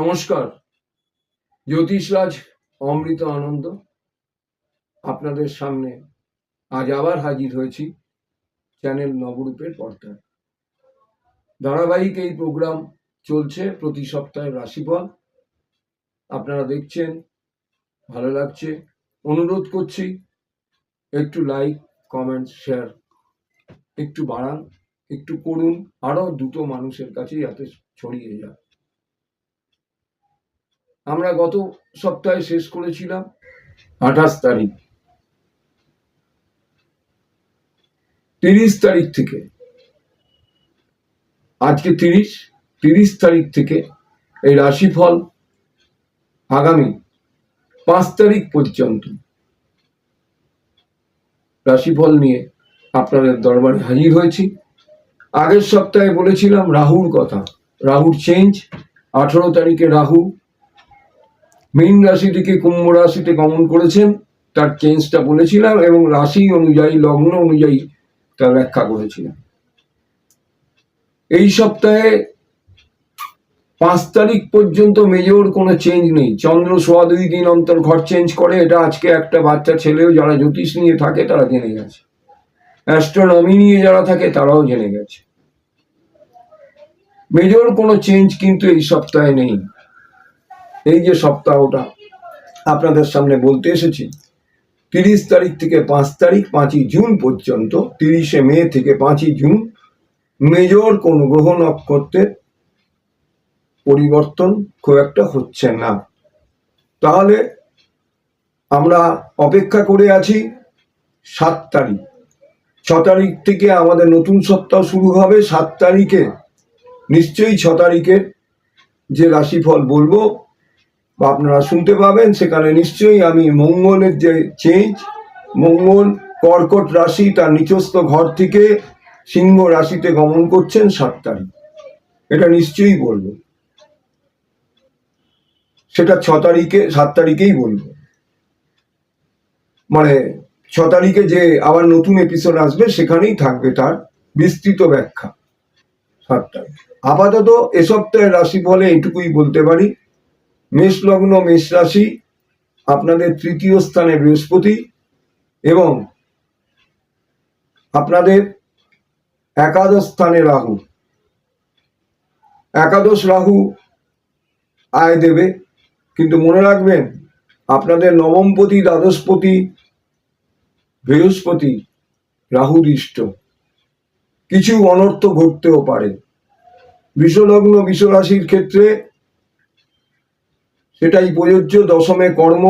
নমস্কার। জ্যোতিষরাজ অমৃত আনন্দ। আপনাদের সামনে আজ আবার হাজির হয়েছি চ্যানেল নবরূপের পর্দায়। ধারাবাহিক এই প্রোগ্রাম চলছে প্রতি সপ্তাহে রাশিফল। আপনারা দেখছেন, ভালো লাগছে, অনুরোধ করছি, একটু লাইক কমেন্ট শেয়ার একটু বাড়ান, একটু করুন, আরও দুটো মানুষের কাছে যাতে ছড়িয়ে যায়। আমরা গত সপ্তাহে শেষ করেছিলাম আঠাশ তারিখ। তিরিশ তারিখ থেকে। আজকে তিরিশ তিরিশ তারিখ থেকে এই রাশিফল আগামী পাঁচ তারিখ পর্যন্ত। রাশিফল নিয়ে আপনাদের দরবারে হাজির হয়েছি। আগের সপ্তাহে বলেছিলাম রাহুর কথা। রাহুর চেঞ্জ আঠারো তারিখে রাহু মীন রাশি থেকে কুম্ভ রাশিতে গমন করেছেন, তার চেঞ্জটা বলেছিলাম এবং রাশি অনুযায়ী, লগ্ন অনুযায়ী তার ব্যাখ্যা করেছিলাম। এই সপ্তাহে পাঁচ তারিখ পর্যন্ত মেজর কোনো চেঞ্জ নেই। চন্দ্র সোয়া দুই দিন অন্তর ঘর চেঞ্জ করে, এটা আজকে একটা বাচ্চা ছেলেও যারা জ্যোতিষ নিয়ে থাকে, তারা জেনে গেছে। অ্যাস্ট্রোনমি নিয়ে যারা থাকে, তারাও জেনে গেছে। মেজর কোনো চেঞ্জ কিন্তু এই সপ্তাহে নেই। এই যে সপ্তাহটা আপনাদের সামনে বলতে এসেছি, তিরিশ তারিখ থেকে পাঁচ তারিখ, পাঁচই জুন পর্যন্ত, তিরিশে মে থেকে পাঁচই জুন, মেজর কোন গ্রহ নক্ষত্রের পরিবর্তন খুব একটা হচ্ছে না। তাহলে আমরা অপেক্ষা করে আছি সাত তারিখ। ছ তারিখ থেকে আমাদের নতুন সপ্তাহ শুরু হবে, সাত তারিখে। নিশ্চয়ই ছ তারিখের যে রাশিফল বলব বা আপনারা শুনতে পাবেন, সেখানে নিশ্চয়ই আমি মঙ্গলের যে চেঞ্জ মঙ্গল কর্কট রাশি তার নিচস্থ ঘর থেকে সিংহ রাশিতে গমন করছেন সাত তারিখ। এটা নিশ্চয়ই বলব। সেটা ছ তারিখে, সাত তারিখেই বলব। মানে ছ তারিখে যে আবার নতুন এপিসোড আসবে, সেখানেই থাকবে তার বিস্তৃত ব্যাখ্যা। সাত তারিখ। আপাতত এ সপ্তাহের রাশিফলে এটুকুই বলতে পারি। মেষ লগ্ন মেষ রাশি আপনাদের তৃতীয় স্থানে বৃহস্পতি এবং আপনাদের একাদশ স্থানে রাহু। একাদশ রাহু আয় দেবে, কিন্তু মনে রাখবেন, আপনাদের নবমপতি, দ্বাদশপতি, বৃহস্পতি রাহু দৃষ্ট কিছু অনর্থ ঘটতেও পারে। বিষলগ্ন বিশ্বরাশির ক্ষেত্রে সেটাই প্রযোজ্য দশমে কর্ম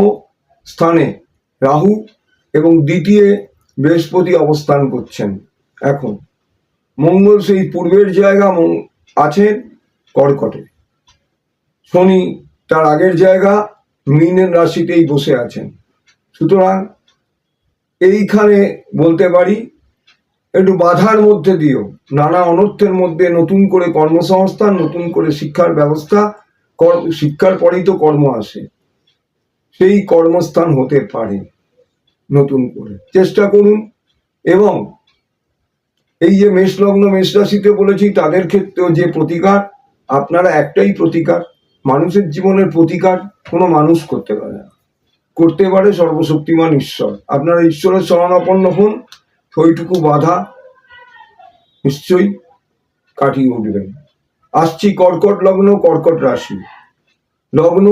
স্থানে রাহু এবং দ্বিতীয় বৃহস্পতি অবস্থান করছেন। এখন মঙ্গল সেই পূর্বের জায়গা আছেন কর্কটে। শনি তার আগের জায়গা মীনের রাশিতেই বসে আছেন। সুতরাং এইখানে বলতে পারি, একটু বাধার মধ্যে দিও নানা অনর্থের মধ্যে নতুন করে কর্মসংস্থান, নতুন করে শিক্ষার ব্যবস্থা কর- শিক্ষার পরেই তো কর্ম আসে। সেই কর্মস্থান হতে পারে নতুন করে। চেষ্টা করুন এবং এই যে মেষ লগ্ন মেষ রাশিতে বলেছি, তাদের ক্ষেত্রেও যে প্রতিকার, আপনারা একটাই প্রতিকার, মানুষের জীবনের প্রতিকার কোনো মানুষ করতে পারে না। করতে পারে সর্বশক্তিমান ঈশ্বর। আপনারা ঈশ্বরের শরণাপন্ন হন, সেইটুকু বাধা নিশ্চয়ই কাটিয়ে উঠবেন। আসছি কর্কট লগ্ন, কর্কট রাশি। লগ্ন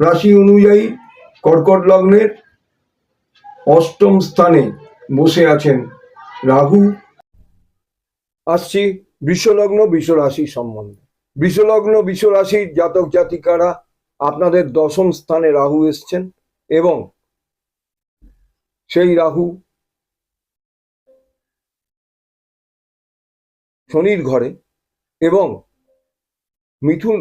রাশি অনুযায়ী কর্কট লগ্নের অষ্টম স্থানে বসে আছেন রাহু। আসছি বিশ্বলগ্ন, বিশ্বরাশি সম্বন্ধে। বিশ্বলগ্ন, বিশ্বরাশির জাতক জাতিকারা আপনাদের দশম স্থানে রাহু এসছেন এবং সেই রাহু শনির ঘরে এবং মিথুন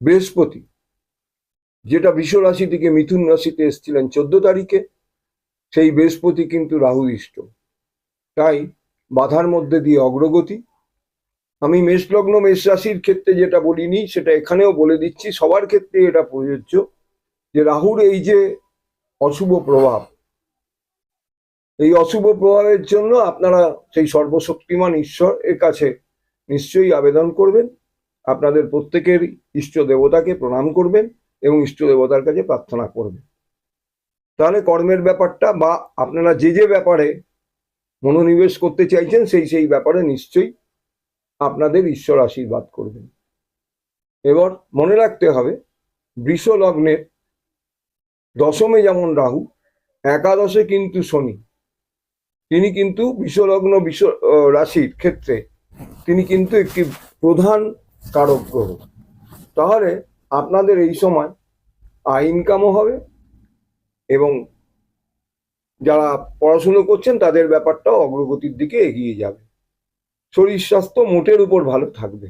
বৃহস্পতি, যেটা বিশ্ব রাশি থেকে মিথুন রাশিতে এসেছিলেন চোদ্দ তারিখে, সেই বৃহস্পতি কিন্তু রাহুইষ্ট তাই বাধার মধ্যে দিয়ে অগ্রগতি। আমি মেষলগ্ন মেষ রাশির ক্ষেত্রে যেটা বলিনি, সেটা এখানেও বলে দিচ্ছি, সবার ক্ষেত্রে এটা প্রযোজ্য যে রাহুর এই যে অশুভ প্রভাব, এই অশুভ প্রভাবের জন্য আপনারা সেই সর্বশক্তিমান ঈশ্বর এর কাছে নিশ্চয়ই আবেদন করবেন। আপনাদের প্রত্যেকের ইষ্ট দেবতাকে প্রণাম করবেন এবং ইষ্ট দেবতার কাছে প্রার্থনা করবেন। তাহলে কর্মের ব্যাপারটা বা আপনারা যে যে ব্যাপারে মনোনিবেশ করতে চাইছেন, সেই সেই ব্যাপারে নিশ্চয়ই আপনাদের ঈশ্বর আশীর্বাদ করবেন। এবার মনে রাখতে হবে, বৃষ লগ্নের দশমে যেমন রাহু, একাদশে কিন্তু শনি। তিনি কিন্তু বিশ্বলগ্ন বিশ্ব রাশির ক্ষেত্রে তিনি কিন্তু একটি প্রধান কারক গ্রহ। তাহলে আপনাদের এই সময় আয় ইনকামও হবে এবং যারা পড়াশুনো করছেন তাদের ব্যাপারটাও অগ্রগতির দিকে এগিয়ে যাবে। শরীর স্বাস্থ্য মোটের উপর ভালো থাকবে।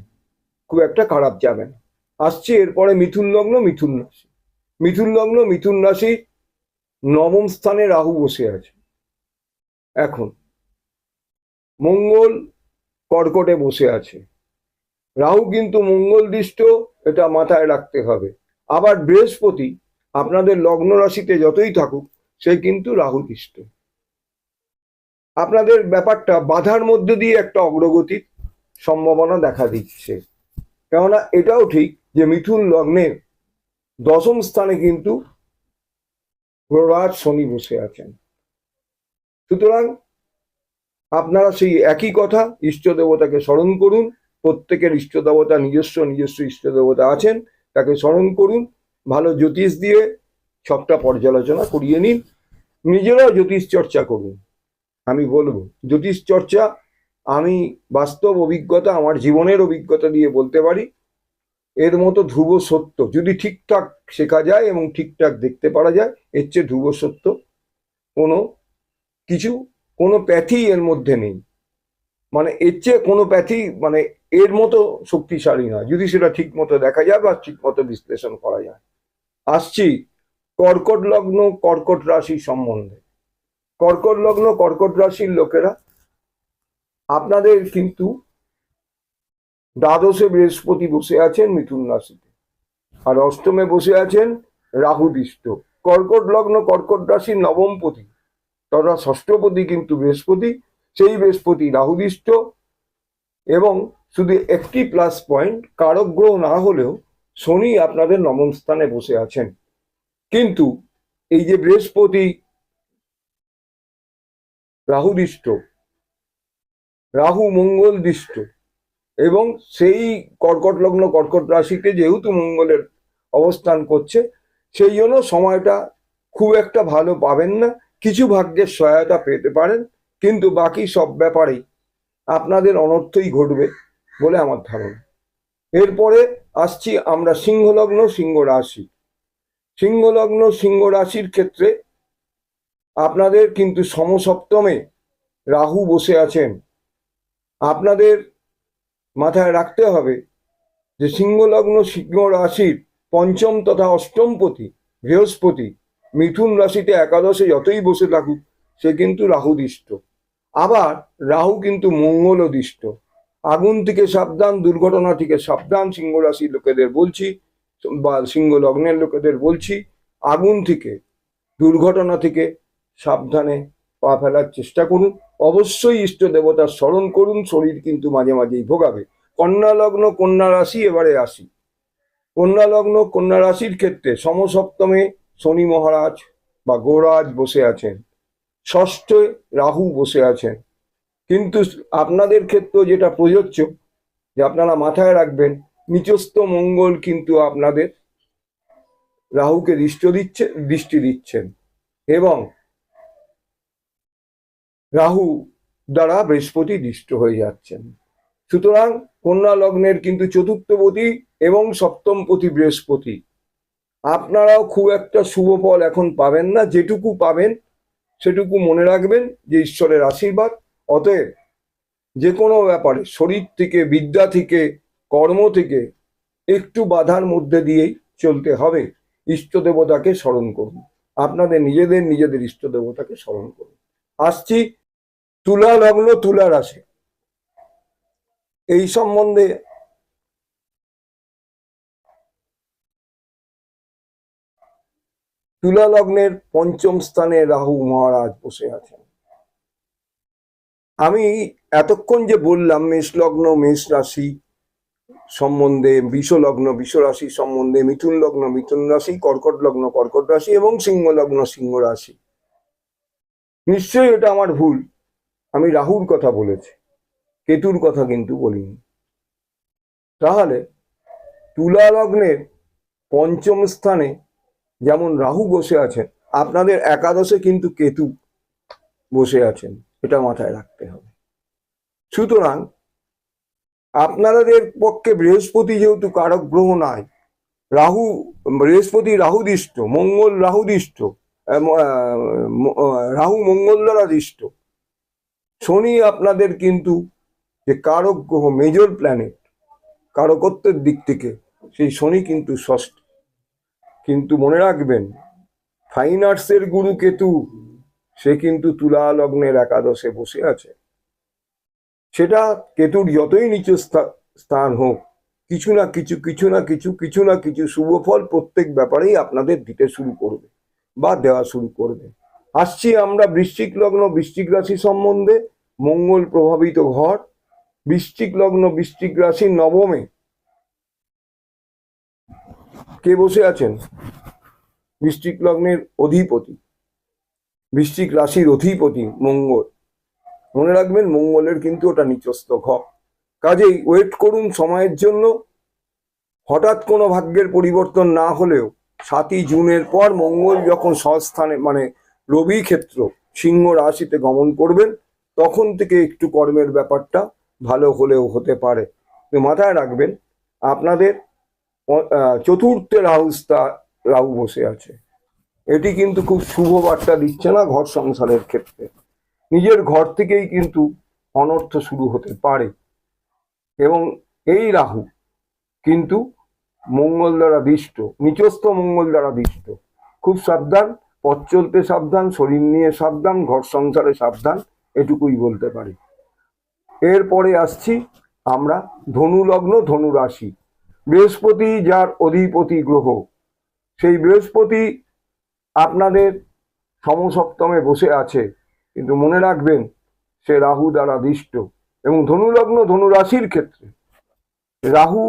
খুব একটা খারাপ যাবে না। আসছে এরপরে মিথুন লগ্ন, মিথুন রাশি। মিথুন লগ্ন, মিথুন রাশি নবম স্থানে রাহু বসে আছে। এখন মঙ্গল কর্কটে বসে আছে। রাহু কিন্তু মঙ্গল দৃষ্ট এটা মাথায় রাখতে হবে। আবার বৃহস্পতি আপনাদের লগ্ন রাশিতে যতই থাকুক, সে কিন্তু রাহু দৃষ্ট। আপনাদের ব্যাপারটা বাধার মধ্যে দিয়ে একটা অগ্রগতির সম্ভাবনা দেখা দিচ্ছে। কেননা এটাও ঠিক যে মিথুন লগ্নের দশম স্থানে কিন্তু গ্রহরাজ শনি বসে আছেন। সুতরাং আপনারা সেই একই কথা ইষ্ট দেবতাকে স্মরণ করুন। প্রত্যেকের ইষ্ট দেবতা নিজস্ব নিজস্ব ইষ্ট দেবতা আছেন। তাকে স্মরণ করুন, ভালো জ্যোতিষ দিয়ে সবটা পর্যালোচনা করিয়ে নিন। নিজেরাও জ্যোতিষ চর্চা করুন। আমি বলব, জ্যোতিষ চর্চা আমি বাস্তব অভিজ্ঞতা, আমার জীবনের অভিজ্ঞতা দিয়ে বলতে পারি। এর মতো ধ্রুব সত্য যদি ঠিকঠাক শেখা যায় এবং ঠিকঠাক দেখতে পারা যায়, এর চেয়ে ধ্রুব সত্য কোনো কিছু কোনো প্যাথি এর মধ্যে নেই। মানে এর চেয়ে কোনো প্যাথি মানে এর মতো শক্তিশালী নয়। যদি সেটা ঠিক মতো দেখা যায় বা ঠিক মতো বিশ্লেষণ করা যায়। আসছি কর্কট লগ্ন, কর্কট রাশি সম্বন্ধে। কর্কট লগ্ন, কর্কট রাশির লোকেরা, আপনাদের কিন্তু দ্বাদশে বৃহস্পতি বসে আছেন মিথুন রাশিতে। আর অষ্টমে বসে আছেন রাহু দৃষ্ট। কর্কট লগ্ন, কর্কট রাশির নবমপতি। তথা ষষ্ঠপতি কিন্তু বৃহস্পতি, সেই বৃহস্পতি রাহুদিষ্ট এবং শুধু একটি প্লাস পয়েন্ট কারক গ্রহ না হলেও শনি আপনাদের নবম স্থানে বসে আছেন। কিন্তু এই যে বৃহস্পতি রাহুদিষ্ট, রাহু মঙ্গল দৃষ্ট এবং সেই কর্কট লগ্ন, কর্কট রাশিতে যেহেতু মঙ্গলের অবস্থান করছে, সেই জন্য সময়টা খুব একটা ভালো পাবেন না। কিছু ভাগ্যের সহায়তা পেতে পারেন, কিন্তু বাকি সব ব্যাপারেই আপনাদের অনর্থই ঘটবে বলে আমার ধারণা। এরপরে আসছি আমরা সিংহলগ্ন সিংহ রাশি সিংহলগ্ন সিংহ রাশির ক্ষেত্রে আপনাদের কিন্তু সমসপ্তমে রাহু বসে আছেন। আপনাদের মাথায় রাখতে হবে যে সিংহলগ্ন সিংহ রাশির পঞ্চম তথা অষ্টমপতি বৃহস্পতি মিথুন রাশিতে একাদশে যতই বসে থাকুক, সে কিন্তু রাহুদৃষ্ট। আবার রাহু কিন্তু মঙ্গলদৃষ্ট। আগুন থেকে সাবধান দুর্ঘটনা থেকে সাবধান, সিংহ রাশির লোকেদের বলছি, বা সিংহ লগ্নের লোকেদের বলছি আগুন থেকে দুর্ঘটনা থেকে সাবধানে পা ফেলার চেষ্টা করুন। অবশ্যই ইষ্ট দেবতার স্মরণ করুন, শরীর কিন্তু মাঝে মাঝেই ভোগাবে। কন্যা লগ্ন, কন্যা রাশি, এবারে আসি কন্যা লগ্ন, কন্যা রাশির ক্ষেত্রে সমসপ্তমে শনি মহারাজ বা গোরাজ বসে আছেন। ষষ্ঠে রাহু বসে আছেন। কিন্তু আপনাদের ক্ষেত্রে যেটা প্রযোজ্য, যে আপনারা মাথায় রাখবেন নিচস্থ মঙ্গল কিন্তু আপনাদের রাহুকে দৃষ্ট দিচ্ছে, দৃষ্টি দিচ্ছেন। এবং রাহু দ্বারা বৃহস্পতি দৃষ্ট হয়ে যাচ্ছেন। সুতরাং কন্যা লগ্নের কিন্তু চতুর্থপতি এবং সপ্তমপতি বৃহস্পতি। আপনারাও খুব একটা শুভ ফল এখন পাবেন না, যেটুকু পাবেন সেটুকু মনে রাখবেন যে ঈশ্বরের আশীর্বাদ। অতএব যে কোনো ব্যাপারে, শরীর থেকে, বিদ্যা থেকে, কর্ম থেকে একটু বাধার মধ্যে দিয়েই চলতে হবে। ইষ্ট দেবতাকে স্মরণ করুন। আপনাদের নিজেদের নিজেদের ইষ্ট দেবতাকে স্মরণ করুন। আসছি তুলা লগ্ন, তুলা রাশি। এই সম্বন্ধে তুলা লগ্নের পঞ্চম স্থানে রাহু মহারাজ বসে আছেন। আমি এতক্ষণ যে বললাম মেষ লগ্ন মেষ রাশি সম্বন্ধে বিষ লগ্ন বিষ রাশি সম্বন্ধে মিথুন লগ্ন মিথুন রাশি কর্কট লগ্ন কর্কট রাশি এবং সিংহ লগ্ন সিংহ রাশি নিশ্চয়ই এটা আমার ভুল। আমি রাহুর কথা বলেছি, কেতুর কথা কিন্তু বলিনি। তাহলে তুলা লগ্নের পঞ্চম স্থানে যেমন রাহু বসে আছেন, আপনাদের একাদশে কিন্তু কেতু বসে আছেন, এটা মাথায় রাখতে হবে। সুতরাং আপনাদের পক্ষে বৃহস্পতি যেহেতু কারক গ্রহ নয় রাহু, বৃহস্পতি রাহুদিষ্ট, মঙ্গল রাহুদিষ্ট রাহু মঙ্গল দ্বারা দিষ্ট। শনি আপনাদের কিন্তু যে কারক গ্রহ মেজর প্ল্যানেট কারকত্বের দিক থেকে, সেই শনি কিন্তু ষষ্ঠ। কিন্তু মনে রাখবেন ফাইন আর্টসের গুরু কেতু, সে কিন্তু তুলা লগ্নের একাদশে বসে আছে। সেটা কেতুর যতই নিচু স্থা- স্থান হোক, কিছু না কিছু কিছু না কিছু কিছু না কিছু শুভ ফল প্রত্যেক ব্যাপারেই আপনাদের দিতে শুরু করবে বা দেওয়া শুরু করবে। আসছি আমরা বৃশ্চিক লগ্ন, বৃশ্চিক রাশি সম্বন্ধে। মঙ্গল প্রভাবিত ঘর, বৃশ্চিক লগ্ন, বৃশ্চিক রাশির নবমে। কে বসে আছেন? বৃশ্চিক লগ্নের অধিপতি। বৃষ্টিক রাশির অধিপতি মঙ্গল। মনে রাখবেন, মঙ্গলের কিন্তু ওটা নিচস্থ ঘর। কাজেই ওয়েট করুন সময়ের জন্য। হঠাৎ কোনো ভাগ্যের পরিবর্তন না হলেও সাতই জুনের পর মঙ্গল যখন সস্থানে মানে রবি ক্ষেত্র, সিংহ রাশিতে গমন করবেন, তখন থেকে একটু কর্মের ব্যাপারটা ভালো হলেও হতে পারে। মাথায় রাখবেন, আপনাদের চতুর্থে স্থা- রাহু বসে আছে। এটি কিন্তু খুব শুভ বার্তা দিচ্ছে না ঘর সংসারের ক্ষেত্রে। নিজের ঘর থেকেই কিন্তু অনর্থ শুরু হতে পারে। এবং এই রাহু কিন্তু মঙ্গল দ্বারা দিষ্ট নিচস্থ মঙ্গল দ্বারা দিষ্ট খুব সাবধান, পথ চলতে সাবধান, শরীর নিয়ে সাবধান, ঘর সংসারে সাবধান, এটুকুই বলতে পারি। এরপরে আসছি আমরা ধনু লগ্ন ধনু রাশি বৃহস্পতি যার অধিপতি গ্রহ, সেই বৃহস্পতি আপনাদের সমসপ্তমে বসে আছে। কিন্তু মনে রাখবেন, সে রাহু দ্বারা দিষ্ট এবং ধনুলগ্ন ধনু রাশির ক্ষেত্রে রাহু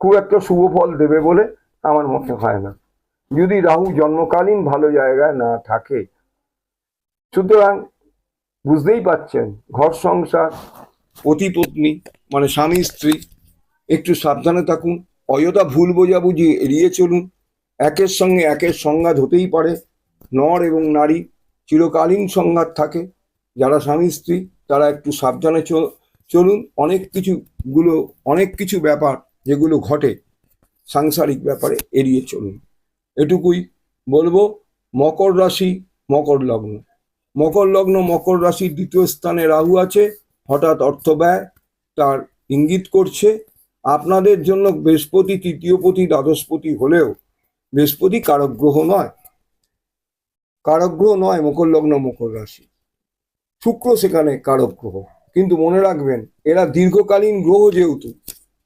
খুব একটা শুভ ফল দেবে বলে আমার মনে হয় না। যদি রাহু জন্মকালীন ভালো জায়গায় না থাকে, সুতরাং বুঝতেই পাচ্ছেন ঘর সংসার পতি পত্নী মানে স্বামী স্ত্রী একটু সাবধানে থাকুন। অযথা ভুল বোঝাবুঝি এড়িয়ে চলুন। একের সঙ্গে একের সংঘাত হতেই পারে। নর এবং নারী চিরকালীন সংঘাত থাকে। যারা স্বামী, স্ত্রী, তারা একটু সাবধানে চলুন। অনেক কিছু গুলো অনেক কিছু ব্যাপার যেগুলো ঘটে, সাংসারিক ব্যাপারে এড়িয়ে চলুন। এটুকুই বলব, মকর রাশি, মকর লগ্ন। মকর লগ্ন, মকর রাশির দ্বিতীয় স্থানে রাহু আছে। হঠাৎ অর্থ ব্যয় তার ইঙ্গিত করছে। আপনাদের জন্য বৃহস্পতি তৃতীয়পতি দ্বাদশপতি হলেও বৃহস্পতি কারক গ্রহ নয়। কারক গ্রহ নয়, মকর লগ্ন, মকর রাশি। শুক্র সেখানে কারক গ্রহ। কিন্তু মনে রাখবেন, এরা দীর্ঘকালীন গ্রহ যেহেতু,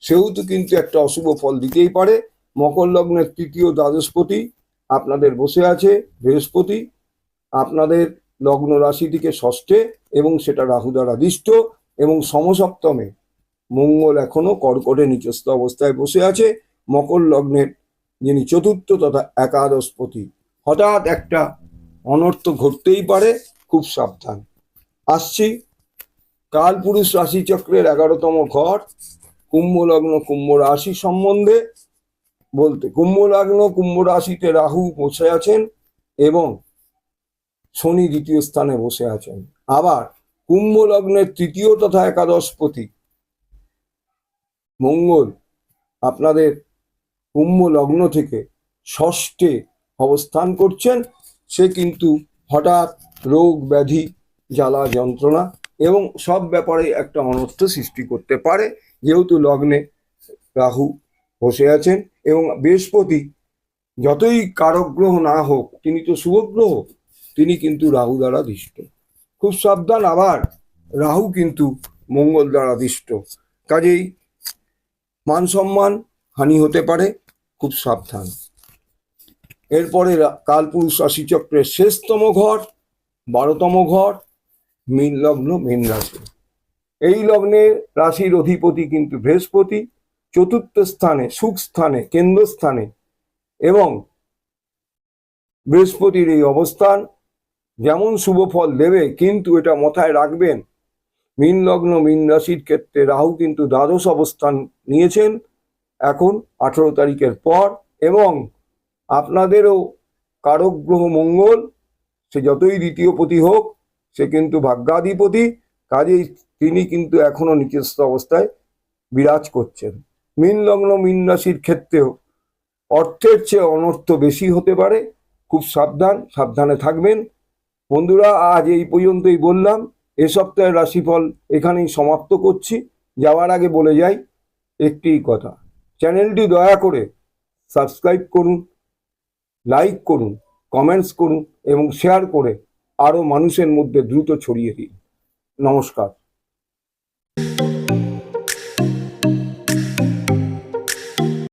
সেহেতু কিন্তু একটা অশুভ ফল দিতেই পারে। মকর লগ্নের তৃতীয় দ্বাদশপতি আপনাদের বসে আছে, বৃহস্পতি আপনাদের লগ্ন রাশি থেকে ষষ্ঠে এবং সেটা রাহু দ্বারা দিষ্ট এবং সমসপ্তমে মঙ্গল এখনও কর্কটে নিচস্থ অবস্থায় বসে আছে। মকর লগ্নের যিনি চতুর্থ তথা একাদশপতি, হঠাৎ একটা অনর্থ ঘটতেই পারে, খুব সাবধান। আসছি। কালপুরুষ রাশিচক্রের এগারোতম ঘর, কুম্ভ লগ্ন, কুম্ভ রাশি সম্বন্ধে বলতে, কুম্ভ লগ্ন, কুম্ভ রাশিতে রাহু বসে আছেন এবং শনি দ্বিতীয় স্থানে বসে আছেন। আবার কুম্ভ লগ্নের তৃতীয় তথা একাদশপতি মঙ্গল আপনাদের কুম্ভ লগ্ন থেকে ষষ্ঠে অবস্থান করছেন। সে কিন্তু হঠাৎ রোগ ব্যাধি, জ্বালা যন্ত্রণা এবং সব ব্যাপারে একটা অনর্থ সৃষ্টি করতে পারে। যেহেতু লগ্নে রাহু বসে আছেন এবং বৃহস্পতি যতই কারক গ্রহ না হোক, তিনি তো শুভ গ্রহ তিনি কিন্তু রাহু দ্বারা দিষ্ট। খুব সাবধান, আবার রাহু কিন্তু মঙ্গল দ্বারা দিষ্ট। কাজেই মান সম্মান হানি হতে পারে, খুব সাবধান। এরপরে কালপুরুষ রাশিচক্রের শেষতম ঘর, বারোতম ঘর, মীন লগ্ন, মীন রাশি। এই লগ্নে রাশির অধিপতি কিন্তু বৃহস্পতি, চতুর্থ স্থানে, সুখ স্থানে কেন্দ্রস্থানে এবং বৃহস্পতির এই অবস্থান যেমন শুভ ফল দেবে, কিন্তু এটা মাথায় রাখবেন মীন লগ্ন, মীন রাশির ক্ষেত্রে রাহু কিন্তু দ্বাদশ অবস্থান নিয়েছেন এখন আঠেরো তারিখের পর এবং আপনাদেরও কারক গ্রহ মঙ্গল, সে যতই দ্বিতীয় পতি হোক, সে কিন্তু ভাগ্যাধিপতি, কাজেই তিনি কিন্তু এখনও নিচস্থ অবস্থায় বিরাজ করছেন। মীন লগ্ন, মীন রাশির ক্ষেত্রেও অর্থের চেয়ে অনর্থ বেশি হতে পারে। খুব সাবধান, সাবধানে থাকবেন। বন্ধুরা, আজ এই পর্যন্তই বললাম। এ সপ্তাহের রাশিফল এখানেই সমাপ্ত করছি। যাওয়ার আগে বলে যাই একটি কথা। চ্যানেলটি দয়া করে সাবস্ক্রাইব করুন, লাইক করুন, কমেন্টস করুন এবং শেয়ার করে আরও মানুষের মধ্যে দ্রুত ছড়িয়ে দিন। নমস্কার।